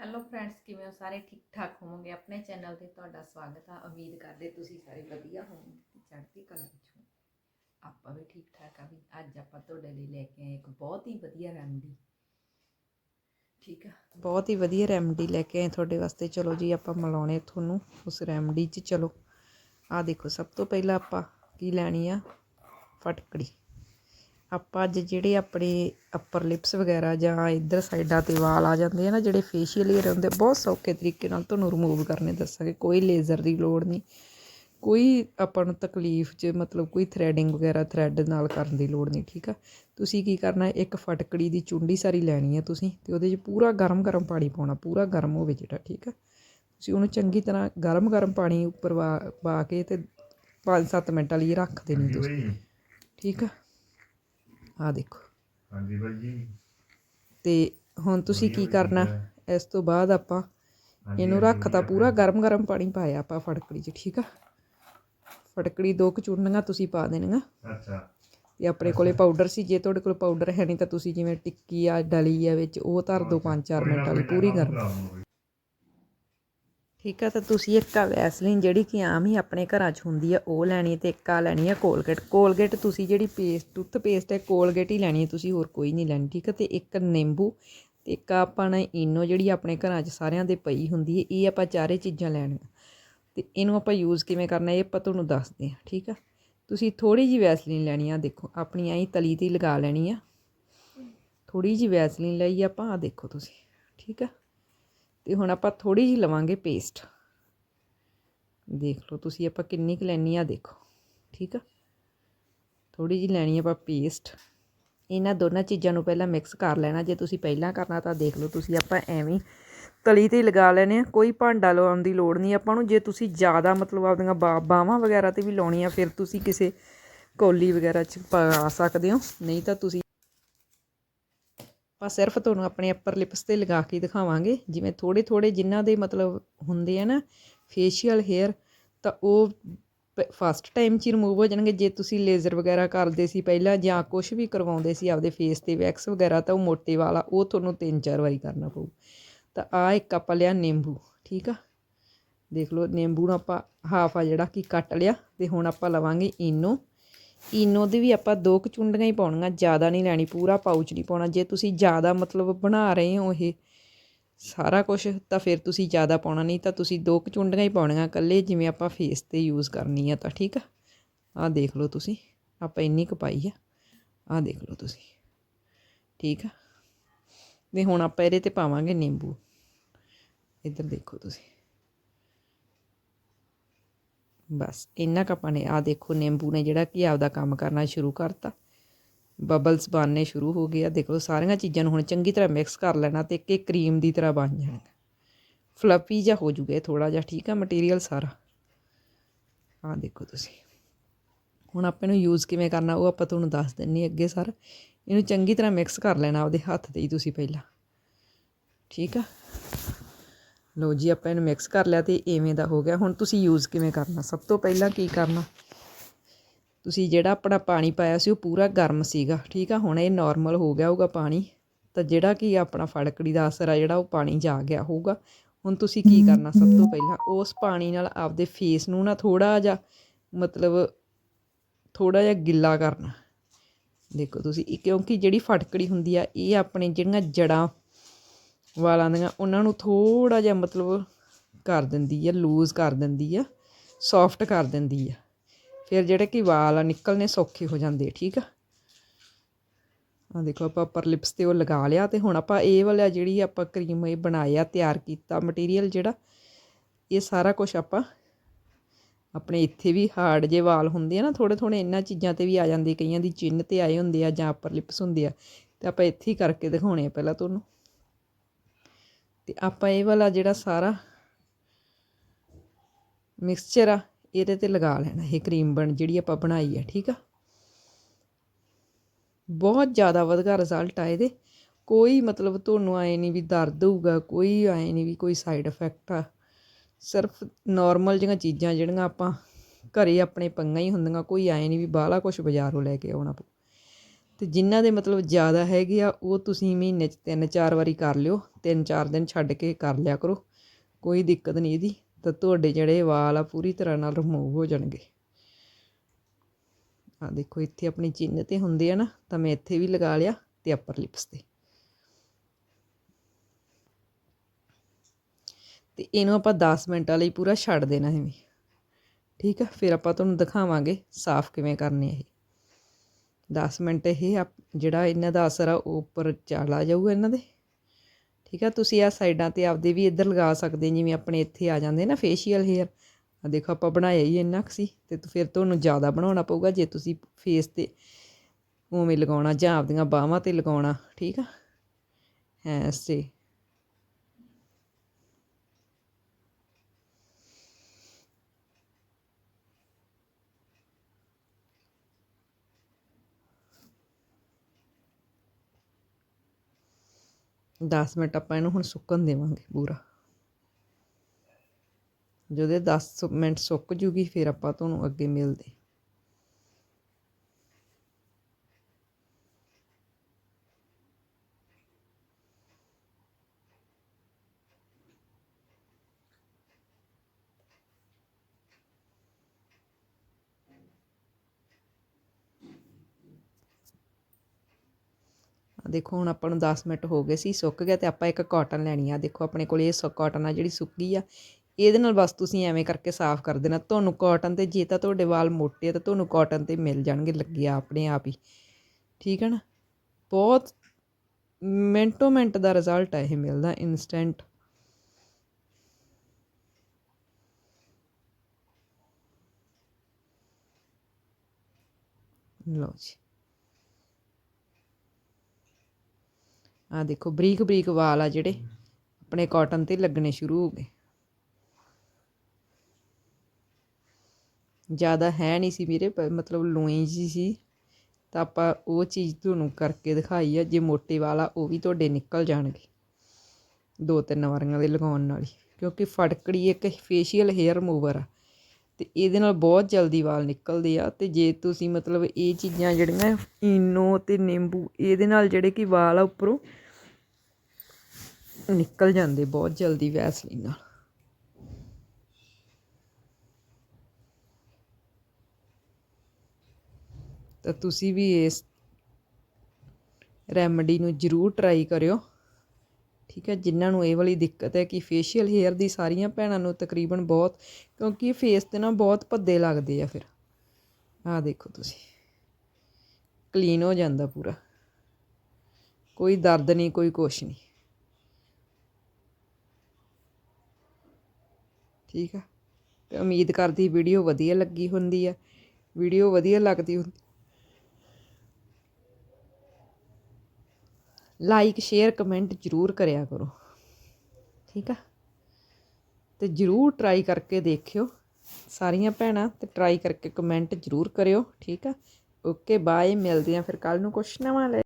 Hello friends ਕਿਵੇਂ ਹੋ? ਸਾਰੇ ਠੀਕ ਠਾਕ ਹੋਵੋਗੇ? ਆਪਣੇ ਚੈਨਲ ਤੇ ਤੁਹਾਡਾ ਸਵਾਗਤ ਆ। ਉਮੀਦ ਕਰਦੇ ਤੁਸੀਂ ਸਾਰੇ ਵਧੀਆ ਹੋਵੋਗੇ ਤੇ ਚੜ੍ਹਦੀ ਕਲਾ ਵਿੱਚ ਹੋ ਆਪਾਂ ਵੀ ਠੀਕ ਠਾਕ ਆ ਵੀ। ਅੱਜ ਆਪਾਂ ਤੁਹਾਡੇ ਲਈ ਲੈ ਕੇ ਆਏ ਇੱਕ ਬਹੁਤ ਹੀ ਵਧੀਆ ਰੈਮਡੀ ਠੀਕ ਆ? ਬਹੁਤ ਹੀ ਵਧੀਆ ਰੈਮਡੀ ਲੈ ਕੇ ਆਏ ਤੁਹਾਡੇ ਵਾਸਤੇ। ਚਲੋ ਜੀ, ਆਪਾਂ ਮਿਲਾਉਣੇ ਤੁਹਾਨੂੰ ਉਸ ਰੈਮਡੀ 'ਚ। ਚਲੋ ਆ ਦੇਖੋ, ਸਭ ਤੋਂ ਪਹਿਲਾਂ ਆਪਾਂ ਕੀ ਲੈਣੀ ਆ? ਫਟਕੜੀ। ਆਪਾਂ ਅੱਜ ਜਿਹੜੇ ਆਪਣੇ ਅਪਰ ਲਿਪਸ ਵਗੈਰਾ ਜਾਂ ਇੱਧਰ ਸਾਈਡਾਂ ਤੇ ਵਾਲ ਆ ਜਾਂਦੇ ਆ ਨਾ ਜਿਹੜੇ ਫੇਸ਼ੀਅਲ ਏਰੀਆ ਹੁੰਦੇ ਬਹੁਤ ਸੌਖੇ ਤਰੀਕੇ ਨਾਲ ਤੁਹਾਨੂੰ ਰਿਮੂਵ ਕਰਨੇ ਦੱਸਾਂਗੇ। ਕੋਈ ਲੇਜ਼ਰ ਦੀ ਲੋੜ ਨਹੀਂ। ਕੋਈ ਆਪਾਂ ਨੂੰ ਤਕਲੀਫ 'ਚ ਮਤਲਬ ਕੋਈ ਥਰੈਡਿੰਗ ਵਗੈਰਾ ਥਰੈਡ ਨਾਲ ਕਰਨ ਦੀ ਲੋੜ ਨਹੀਂ ਠੀਕ ਆ? ਤੁਸੀਂ ਕੀ ਕਰਨਾ ਇੱਕ ਫਟਕੜੀ ਦੀ ਚੁੰਡੀ ਸਾਰੀ ਲੈਣੀ ਹੈ ਤੁਸੀਂ ਤੇ ਉਹਦੇ 'ਚ ਪੂਰਾ ਗਰਮ ਗਰਮ ਪਾਣੀ ਪਾਉਣਾ ਪੂਰਾ ਗਰਮ ਹੋਵੇ ਜਿਹੜਾ ਠੀਕ ਆ? ਤੁਸੀਂ ਉਹਨੂੰ ਚੰਗੀ ਤਰ੍ਹਾਂ ਗਰਮ ਗਰਮ ਪਾਣੀ ਉੱਪਰ ਵਾ ਪਾ ਕੇ ਤੇ 5-7 ਮਿੰਟਾਂ ਲਈ ਰੱਖ ਦੇਣੀ ਤੁਸੀਂ ਠੀਕ ਆ? ਆ ਦੇਖੋ। ਹਾਂਜੀ ਬਾਈ ਜੀ। ਤੇ ਹੁਣ ਤੁਸੀਂ ਕੀ ਕਰਨਾ? ਇਸ ਤੋਂ ਬਾਅਦ ਆਪਾਂ ਇਹਨੂੰ ਰੱਖਤਾ ਪੂਰਾ ਗਰਮ ਗਰਮ ਪਾਣੀ ਪਾਇਆ ਆਪਾਂ ਫਟਕੜੀ 'ਚ ਠੀਕ ਆ? ਫਟਕੜੀ ਦੋ ਕੁ ਚੂਰਨੀਆਂ ਤੁਸੀਂ ਪਾ ਦੇਣੀਆਂ। ਅੱਛਾ। ਤੇ ਆਪਣੇ ਕੋਲੇ ਪਾਊਡਰ ਸੀ ਜੇ ਤੁਹਾਡੇ ਕੋਲ ਪਾਊਡਰ ਹੈ ਨਹੀਂ ਤਾਂ ਤੁਸੀਂ ਜਿਵੇਂ ਟਿੱਕੀ ਆ ਡਲੀ ਆ ਵਿੱਚ ਉਹ ਧਰ ਦਿਓ 5-4 ਮਿੰਟ ਵਾਲੀ ਪੂਰੀ ਗਰਮ ਠੀਕ ਆ, ਤਾਂ ਤੁਸੀਂ ਇੱਕ ਆ ਵੈਸਲੀਨ ਜਿਹੜੀ ਕਿ ਆਮ ਹੀ ਆਪਣੇ ਘਰਾਂ 'ਚ ਹੁੰਦੀ ਆ, ਉਹ ਲੈਣੀ ਹੈ ਤੇ ਇੱਕ ਆ ਲੈਣੀ ਆ ਕੋਲਗੇਟ ਕੋਲਗੇਟ ਤੁਸੀਂ ਜਿਹੜੀ ਪੇਸਟ ਟੁੱਥ ਪੇਸਟ ਹੈ ਕੋਲਗੇਟ ਹੀ ਲੈਣੀ ਹੈ ਤੁਸੀਂ ਹੋਰ ਕੋਈ ਨਹੀਂ ਲੈਣੀ, ਠੀਕ ਹੈ ਤੇ ਇੱਕ ਨਿੰਬੂ, ਤੇ ਇੱਕ ਆਪਾਂ ਨੇ ਇਨੋ ਜਿਹੜੀ ਆਪਣੇ ਘਰਾਂ 'ਚ ਸਾਰਿਆਂ ਦੇ ਪਈ ਹੁੰਦੀ ਹੈ ਇਹ ਆਪਾਂ ਚਾਰੇ ਚੀਜ਼ਾਂ ਲੈਣੀਆਂ। ਤੇ ਇਹਨੂੰ ਆਪਾਂ ਯੂਜ਼ ਕਿਵੇਂ ਕਰਨਾ, ਇਹ ਆਪਾਂ ਤੁਹਾਨੂੰ ਦੱਸਦੇ ਹਾਂ ਠੀਕ ਆ? ਤੁਸੀਂ ਥੋੜੀ ਜਿਹੀ ਵੈਸਲੀਨ ਲੈਣੀ ਆ ਦੇਖੋ, ਆਪਣੀ ਐਂ ਤਲੀ ਤੇ ਲਗਾ ਲੈਣੀ ਆ। ਥੋੜੀ ਜਿਹੀ ਵੈਸਲੀਨ ਲਈ ਆਪਾਂ ਆ ਦੇਖੋ ਤੁਸੀਂ, ਠੀਕ ਆ? ਤੇ ਹੁਣ ਆਪਾਂ ਥੋੜੀ ਜਿਹੀ ਲਵਾਂਗੇ ਪੇਸਟ ਦੇਖ ਲਓ, ਤੁਸੀਂ ਆਪਾਂ ਕਿੰਨੀ ਕੁ ਲੈਣੀ ਆ ਦੇਖੋ, ਠੀਕ ਆ? ਥੋੜੀ ਜਿਹੀ ਲੈਣੀ ਆਪਾਂ ਪੇਸਟ ਇਹਨਾਂ ਦੋਨਾਂ ਚੀਜ਼ਾਂ ਨੂੰ ਪਹਿਲਾਂ ਮਿਕਸ ਕਰ ਲੈਣਾ, ਜੇ ਤੁਸੀਂ ਪਹਿਲਾਂ ਕਰਨਾ ਤਾਂ ਦੇਖ ਲਓ, ਤੁਸੀਂ ਆਪਾਂ ਐਵੇਂ ਤਲੀ ਤੇ ਲਗਾ ਲੈਣੇ ਆ, ਕੋਈ ਭਾਂਡਾ ਲਵਾਉਣ ਦੀ ਲੋੜ ਨਹੀਂ, ਆਪਾਂ ਨੂੰ ਜੇ ਤੁਸੀਂ ਜ਼ਿਆਦਾ ਮਤਲਬ ਆਪਦੀਆਂ ਬਾ- ਬਾਹਾਂ ਵਗੈਰਾ ਤੇ ਵੀ ਲਾਉਣੀ ਆ ਫਿਰ ਤੁਸੀਂ ਕਿਸੇ ਕੌਲੀ ਵਗੈਰਾ 'ਚ ਪਾ ਸਕਦੇ ਹੋ, ਨਹੀਂ ਤਾਂ ਤੁਸੀਂ ਆਪਾਂ ਸਿਰਫ ਤੁਹਾਨੂੰ ਆਪਣੇ ਅੱਪਰ ਲਿਪਸ ਤੇ ਲਗਾ ਕੇ ਦਿਖਾਵਾਂਗੇ। ਜਿਵੇਂ ਥੋੜੇ ਥੋੜੇ ਜਿਨ੍ਹਾਂ ਦੇ ਮਤਲਬ ਹੁੰਦੇ ਆ ਨਾ ਫੇਸ਼ੀਅਲ ਹੇਅਰ ਤਾਂ ਉਹ ਫਸਟ ਟਾਈਮ 'ਚ ਰਿਮੂਵ ਹੋ ਜਾਣਗੇ। ਜੇ ਤੁਸੀਂ ਲੇਜ਼ਰ ਵਗੈਰਾ ਕਰਦੇ ਸੀ ਪਹਿਲਾਂ ਜਾਂ ਕੁਝ ਵੀ ਕਰਵਾਉਂਦੇ ਸੀ ਆਪਦੇ ਫੇਸ ਤੇ ਵੈਕਸ ਵਗੈਰਾ, ਤਾਂ ਉਹ ਮੋਟੇ ਵਾਲਾ, ਉਹ ਤੁਹਾਨੂੰ ਤਿੰਨ ਚਾਰ ਵਾਰੀ ਕਰਨਾ ਪਊ। ਤਾਂ ਆ ਇੱਕ ਆਪਾਂ ਲਿਆ ਨਿੰਬੂ, ਠੀਕ ਆ? ਦੇਖ ਲਓ, ਨਿੰਬੂ ਨੂੰ ਆਪਾਂ ਹਾਫ ਆ ਜਿਹੜਾ ਕਿ ਕੱਟ ਲਿਆ, ਤੇ ਹੁਣ ਆਪਾਂ ਲਵਾਂਗੇ ਇਨੋ ਇਨੋ ਦੀ ਵੀ ਆਪਾਂ ਦੋ ਕੁ ਚੁੰਡੀਆਂ ਹੀ ਪਾਉਣੀਆਂ, ਜ਼ਿਆਦਾ ਨਹੀਂ ਲੈਣੀ, ਪੂਰਾ ਪਾਊਚ ਨਹੀਂ ਪਾਉਣਾ। ਜੇ ਤੁਸੀਂ ਜ਼ਿਆਦਾ ਮਤਲਬ ਬਣਾ ਰਹੇ ਹੋ ਇਹ ਸਾਰਾ ਕੁਝ ਤਾਂ ਫਿਰ ਤੁਸੀਂ ਜ਼ਿਆਦਾ ਪਾਉਣਾ ਨਹੀਂ, ਤਾਂ ਤੁਸੀਂ ਦੋ ਕੁ ਚੁੰਡੀਆਂ ਹੀ ਪਾਉਣੀਆਂ ਇਕੱਲੇ, ਜਿਵੇਂ ਆਪਾਂ ਫੇਸ ਤੇ ਯੂਜ਼ ਕਰਨੀ ਆ ਤਾਂ, ਠੀਕ ਆ? ਆਹ ਦੇਖ ਲਓ ਤੁਸੀਂ, ਆਪਾਂ ਇੰਨੀ ਕੁ ਪਾਈ ਆ, ਆਹ ਦੇਖ ਲਓ ਤੁਸੀਂ, ਠੀਕ ਆ? ਤੇ ਹੁਣ ਆਪਾਂ ਇਹਦੇ ਤੇ ਪਾਵਾਂਗੇ ਨਿੰਬੂ, ਇੱਧਰ ਦੇਖੋ ਤੁਸੀਂ। ਬਸ, ਇੰਨਾ ਕੁ ਆਪਾਂ ਨੇ ਆ ਦੇਖੋ ਨਿੰਬੂ ਨੇ ਜਿਹੜਾ ਕਿ ਆਪਦਾ ਕੰਮ ਕਰਨਾ ਸ਼ੁਰੂ ਕਰਤਾ। ਬਬਲਸ ਬਣਨੇ ਸ਼ੁਰੂ ਹੋ ਗਏ ਆ। ਦੇਖ ਲਓ, ਸਾਰੀਆਂ ਚੀਜ਼ਾਂ ਨੂੰ ਹੁਣ ਚੰਗੀ ਤਰ੍ਹਾਂ ਮਿਕਸ ਕਰ ਲੈਣਾ ਤੇ ਇੱਕ ਇੱਕ ਕਰੀਮ ਦੀ ਤਰ੍ਹਾਂ ਬਣ ਜਾਣਗੇ ਫਲਫੀ ਜਿਹਾ ਹੋ ਜੂਗਾ ਥੋੜਾ ਜਿਹਾ, ਠੀਕ ਆ ਮਟੀਰੀਅਲ ਸਾਰਾ। ਆ ਦੇਖੋ ਤੁਸੀਂ। ਹੁਣ ਆਪਾਂ ਨੂੰ ਯੂਜ਼ ਕਿਵੇਂ ਕਰਨਾ, ਉਹ ਆਪਾਂ ਤੁਹਾਨੂੰ ਦੱਸ ਦਿੰਨੀ ਅੱਗੇ ਸਰ। ਇਹਨੂੰ ਚੰਗੀ ਤਰ੍ਹਾਂ ਮਿਕਸ ਕਰ ਲੈਣਾ ਆਪਦੇ ਹੱਥ ਤੇ ਹੀ ਤੁਸੀਂ ਪਹਿਲਾਂ। ਠੀਕ ਆ? ਲਓ ਜੀ, ਆਪਾਂ ਇਹਨੂੰ ਮਿਕਸ ਕਰ ਲਿਆ ਤੇ ਐਵੇਂ ਦਾ ਹੋ ਗਿਆ। ਹੁਣ ਤੁਸੀਂ ਯੂਜ਼ ਕਿਵੇਂ ਕਰਨਾ? ਸਭ ਤੋਂ ਪਹਿਲਾਂ ਕੀ ਕਰਨਾ? ਤੁਸੀਂ ਜਿਹੜਾ ਆਪਣਾ ਪਾਣੀ ਪਾਇਆ ਸੀ, ਉਹ ਪੂਰਾ ਗਰਮ ਸੀਗਾ, ਠੀਕ ਆ? ਹੁਣ ਇਹ ਨਾਰਮਲ ਹੋ ਗਿਆ ਹੋਊਗਾ ਪਾਣੀ। ਤਾਂ ਜਿਹੜਾ ਕਿ ਆਪਣਾ ਫੜਕੜੀ ਦਾ ਅਸਰ ਆ, ਜਿਹੜਾ ਉਹ ਪਾਣੀ ਜਾ ਗਿਆ ਹੋਊਗਾ। ਹੁਣ ਤੁਸੀਂ ਕੀ ਕਰਨਾ? ਸਭ ਤੋਂ ਪਹਿਲਾਂ ਉਸ ਪਾਣੀ ਨਾਲ ਆਪਦੇ ਫੇਸ ਨੂੰ ਨਾ ਥੋੜਾ ਜਿਹਾ, ਮਤਲਬ ਥੋੜਾ ਜਿਹਾ ਗਿੱਲਾ ਕਰਨਾ। ਦੇਖੋ ਤੁਸੀਂ ਕਿਉਂਕਿ ਜਿਹੜੀ ਫਟਕੜੀ ਹੁੰਦੀ ਆ, ਇਹ ਆਪਣੇ ਜਿਹੜੀਆਂ ਜੜਾਂ ਵਾਲਾਂ ਦੀਆਂ, ਉਹਨਾਂ ਨੂੰ ਥੋੜ੍ਹਾ ਜਿਹਾ ਮਤਲਬ ਕਰ ਦਿੰਦੀ ਆ ਲੂਜ਼ ਕਰ ਦਿੰਦੀ ਆ ਸੋਫਟ ਕਰ ਦਿੰਦੀ ਆ। ਫਿਰ ਜਿਹੜੇ ਕਿ ਵਾਲ ਆ ਨਿਕਲਨੇ ਸੌਖੇ ਹੋ ਜਾਂਦੇ, ਠੀਕ ਆ? ਆ ਦੇਖੋ, ਆਪਾਂ ਉੱਪਰ ਲਿਪਸ ਤੇ ਉਹ ਲਗਾ ਲਿਆ ਤੇ ਹੁਣ ਆਪਾਂ ਇਹ ਵਾਲਾ ਜਿਹੜੀ ਆਪਾਂ ਕਰੀਮ ਇਹ ਬਣਾਇਆ, ਤਿਆਰ ਕੀਤਾ ਮਟੀਰੀਅਲ ਜਿਹੜਾ, ਇਹ ਸਾਰਾ ਕੁਝ ਆਪਾਂ ਆਪਣੇ ਇੱਥੇ ਵੀ ਹਾਰਡ ਜੇ ਵਾਲ ਹੁੰਦੇ ਆ ਨਾ ਥੋੜੇ ਥੋੜੇ ਇਹਨਾਂ ਚੀਜ਼ਾਂ ਤੇ ਵੀ ਆ ਜਾਂਦੇ, ਕਈਆਂ ਦੀ ਚਿੰਨ ਤੇ ਆਏ ਹੁੰਦੇ ਆ ਜਾਂ ਉੱਪਰ ਲਿਪਸ ਹੁੰਦੇ ਆ, ਤੇ ਆਪਾਂ ਇੱਥੇ ਹੀ ਕਰਕੇ ਦਿਖਾਉਣੇ ਆ ਪਹਿਲਾਂ ਤੁਹਾਨੂੰ। ਤੇ ਆਪਾਂ ਇਹ ਵਾਲਾ ਜਿਹੜਾ ਸਾਰਾ ਮਿਕਸਚਰ ਆ, ਇਹਦੇ ਤੇ ਲਗਾ ਲੈਣਾ, ਇਹ ਕਰੀਮ ਬਣ ਜਿਹੜੀ ਆਪਾਂ ਬਣਾਈ ਆ, ਠੀਕ ਆ? ਬਹੁਤ ਜ਼ਿਆਦਾ ਵਧੀਆ ਰਿਜ਼ਲਟ ਆ ਇਹਦੇ। ਕੋਈ ਮਤਲਬ ਤੁਹਾਨੂੰ ਆਏ ਨਹੀਂ ਵੀ ਦਰਦ ਹੋਊਗਾ, ਕੋਈ ਆਏ ਨਹੀਂ ਵੀ ਕੋਈ ਸਾਈਡ ਇਫੈਕਟ ਆ। ਸਿਰਫ ਨਾਰਮਲ ਜਿਹੀਆਂ ਚੀਜ਼ਾਂ ਜਿਹੜੀਆਂ ਆਪਾਂ ਘਰੇ ਆਪਣੇ ਪੰਗਾਂ ਹੀ ਹੁੰਦੀਆਂ, ਕੋਈ ਆਏ ਨਹੀਂ ਵੀ ਬਾਹਲਾ ਕੁਝ ਬਾਜ਼ਾਰੋਂ ਲੈ ਕੇ ਆਉਣਾ ਅਤੇ ਤੇ ਜਿਨ੍ਹਾਂ ਦੇ ਮਤਲਬ ਜ਼ਿਆਦਾ ਹੈਗੇ ਆ, ਉਹ ਤੁਸੀਂ ਮਹੀਨੇ 'ਚ ਤਿੰਨ ਚਾਰ ਵਾਰੀ ਕਰ ਲਿਓ, ਤਿੰਨ ਚਾਰ ਦਿਨ ਛੱਡ ਕੇ ਕਰ ਲਿਆ ਕਰੋ, ਕੋਈ ਦਿੱਕਤ ਨਹੀਂ ਇਹਦੀ, ਤਾਂ ਤੁਹਾਡੇ ਜਿਹੜੇ ਵਾਲ ਆ ਪੂਰੀ ਤਰ੍ਹਾਂ ਨਾਲ ਰਿਮੂਵ ਹੋ ਜਾਣਗੇ। ਆ ਦੇਖੋ, ਇੱਥੇ ਆਪਣੀ ਚਿੰਨ੍ਹ ਤੇ ਹੁੰਦੇ ਆ ਨਾ, ਤਾਂ ਮੈਂ ਇੱਥੇ ਵੀ ਲਗਾ ਲਿਆ ਤੇ ਅੱਪਰ ਲਿਪਸ ਤੇ। ਤੇ ਇਹਨੂੰ ਆਪਾਂ 10 ਮਿੰਟਾਂ ਲਈ ਪੂਰਾ ਛੱਡ ਦੇਣਾ ਐਵੇਂ ਠੀਕ ਆ, ਫਿਰ ਆਪਾਂ ਤੁਹਾਨੂੰ ਦਿਖਾਵਾਂਗੇ ਸਾਫ਼ ਕਿਵੇਂ ਕਰਨੇ ਇਹ। ਦਸ ਮਿੰਟ ਇਹ ਆਪ, ਜਿਹੜਾ ਇਹਨਾਂ ਦਾ ਅਸਰ ਆ, ਉਹ ਉੱਪਰ ਚਲਾ ਜਾਊਗਾ ਇਹਨਾਂ ਦੇ। ਠੀਕ ਆ? ਤੁਸੀਂ ਆ ਸਾਈਡਾਂ ਤੇ ਆਪਦੇ ਵੀ ਇੱਧਰ ਲਗਾ ਸਕਦੇ ਜਿਵੇਂ ਆਪਣੇ ਇੱਥੇ ਆ ਜਾਂਦੇ ਨਾ ਫੇਸ਼ੀਅਲ ਹੇਅਰ ਆ ਦੇਖੋ, ਆਪਾਂ ਬਣਾਇਆ ਹੀ ਇੰਨਾ ਕੁ ਸੀ ਤੇ ਫਿਰ ਤੁਹਾਨੂੰ ਜ਼ਿਆਦਾ ਬਣਾਉਣਾ ਪਊਗਾ ਜੇ ਤੁਸੀਂ ਫੇਸ ਤੇ ਉਵੇਂ ਲਗਾਉਣਾ ਜਾਂ ਆਪਦੀਆਂ ਬਾਹਾਂ ਤੇ ਲਗਾਉਣਾ। ਠੀਕ ਆ? ਐਸੇ 10 ਮਿੰਟ ਆਪਾਂ ਇਹਨੂੰ ਹੁਣ ਸੁੱਕਣ ਦੇਵਾਂਗੇ ਪੂਰਾ। ਜਦੋਂ 10 ਮਿੰਟ ਸੁੱਕ ਜੂਗੀ, ਫਿਰ ਆਪਾਂ ਤੁਹਾਨੂੰ ਅੱਗੇ ਮਿਲਦੇ। ਦੇਖੋ, ਹੁਣ ਆਪਾਂ ਨੂੰ 10 ਮਿੰਟ ਹੋ ਗਏ ਸੀ, ਸੁੱਕ ਗਿਆ ਤੇ ਆਪਾਂ ਇੱਕ ਕਾਟਨ ਲੈਣੀ ਆ। ਦੇਖੋ, ਆਪਣੇ ਕੋਲ ਇਹ ਕਾਟਨ ਆ ਜਿਹੜੀ ਸੁੱਕੀ ਆ। ਇਹਦੇ ਨਾਲ ਬਸ ਤੁਸੀਂ ਐਵੇਂ ਕਰਕੇ ਸਾਫ਼ ਕਰ ਦੇਣਾ। ਤੁਹਾਨੂੰ ਕਾਟਨ ਤੇ ਜੇ ਤਾਂ ਤੁਹਾਡੇ ਵਾਲ ਮੋਟੇ ਆ, ਤਾਂ ਤੁਹਾਨੂੰ ਕਾਟਨ ਤੇ ਮਿਲ ਜਾਣਗੇ ਲੱਗਿਆ ਆਪਣੇ ਆਪ ਹੀ। ਠੀਕ ਹੈ ਨਾ? ਬਹੁਤ ਮਿੰਟੋ ਮਿੰਟ ਦਾ ਰਿਜ਼ਲਟ ਆ ਇਹ ਮਿਲਦਾ ਇਨਸਟੈਂਟ ਲਓ ਜੀ। ਆ ਦੇਖੋ ਬਰੀਕ ਬਰੀਕ ਵਾਲ ਆ ਜਿਹੜੇ। ਆਪਣੇ ਕਾਟਨ ਤੇ ਲੱਗਣੇ ਸ਼ੁਰੂ ਹੋ ਗਏ। ਜ਼ਿਆਦਾ ਹੈ ਨਹੀਂ ਸੀ ਮੇਰੇ ਪਰ ਮਤਲਬ ਲੋਈ ਜੀ ਸੀ। ਤਾਂ ਆਪਾਂ ਉਹ ਚੀਜ਼ ਤੁਹਾਨੂੰ ਕਰਕੇ ਦਿਖਾਈ ਆ, ਜੇ ਮੋਟੇ ਵਾਲ ਆ, ਉਹ ਵੀ ਤੁਹਾਡੇ ਨਿਕਲ ਜਾਣਗੇ। ਦੋ ਤਿੰਨ ਵਾਰੀਆਂ ਦੇ ਲਗਾਉਣ ਨਾਲ ਹੀ। ਕਿਉਂਕਿ ਫਟਕੜੀ ਇੱਕ ਫੇਸ਼ੀਅਲ ਹੇਅਰ ਰਿਮੂਵਰ ਆ। ਅਤੇ ਇਹਦੇ ਨਾਲ ਬਹੁਤ ਜਲਦੀ ਵਾਲ ਨਿਕਲਦੇ ਆ ਅਤੇ ਜੇ ਤੁਸੀਂ ਮਤਲਬ ਇਹ ਚੀਜ਼ਾਂ ਜਿਹੜੀਆਂ ਇਨੋ ਅਤੇ ਨਿੰਬੂ ਇਹਦੇ ਨਾਲ ਜਿਹੜੇ ਕਿ ਵਾਲ ਆ ਉੱਪਰੋਂ ਨਿਕਲ ਜਾਂਦੇ ਬਹੁਤ ਜਲਦੀ ਵੈਸਲੀਨ ਨਾਲ। ਤਾਂ ਤੁਸੀਂ ਵੀ ਇਸ ਰੈਮਡੀ ਨੂੰ ਜ਼ਰੂਰ ਟਰਾਈ ਕਰਿਓ। ਠੀਕ ਹੈ, ਜਿਨ੍ਹਾਂ ਨੂੰ ਇਹ ਵਾਲੀ ਦਿੱਕਤ ਹੈ ਕਿ ਫੇਸ਼ੀਅਲ ਹੇਅਰ ਦੀ ਸਾਰੀਆਂ ਭੈਣਾਂ ਨੂੰ ਤਕਰੀਬਨ ਬਹੁਤ, ਕਿਉਂਕਿ ਫੇਸ ਤੇ ਨਾ ਬਹੁਤ ਭੱਦੇ ਲੱਗਦੇ ਆ ਫਿਰ। ਆਹ ਦੇਖੋ ਤੁਸੀਂ। ਕਲੀਨ ਹੋ ਜਾਂਦਾ ਪੂਰਾ। ਕੋਈ ਦਰਦ ਨਹੀਂ, ਕੋਈ ਕੁਛ ਨਹੀਂ। ਠੀਕ ਆ? ਉਮੀਦ ਕਰਦੀ ਵੀਡੀਓ ਵਧੀਆ ਲੱਗੀ ਹੁੰਦੀ ਆ। ਵੀਡੀਓ ਵਧੀਆ ਲੱਗਦੀ ਹੁੰਦੀ ਲਾਈਕ ਸ਼ੇਅਰ ਕਮੈਂਟ ਜ਼ਰੂਰ ਕਰਿਆ ਕਰੋ। ਠੀਕ ਆ? ਤੇ ਜ਼ਰੂਰ ਟਰਾਈ ਕਰਕੇ ਦੇਖਿਓ। ਸਾਰੀਆਂ ਭੈਣਾਂ, ਤੇ ਟਰਾਈ ਕਰਕੇ ਕਮੈਂਟ ਜ਼ਰੂਰ ਕਰਿਓ। ਠੀਕ ਆ? ਓਕੇ ਬਾਏ ਮਿਲਦੇ ਆਂ ਫਿਰ ਕੱਲ ਨੂੰ ਕੁਛ ਨਵਾਂ ਲੈ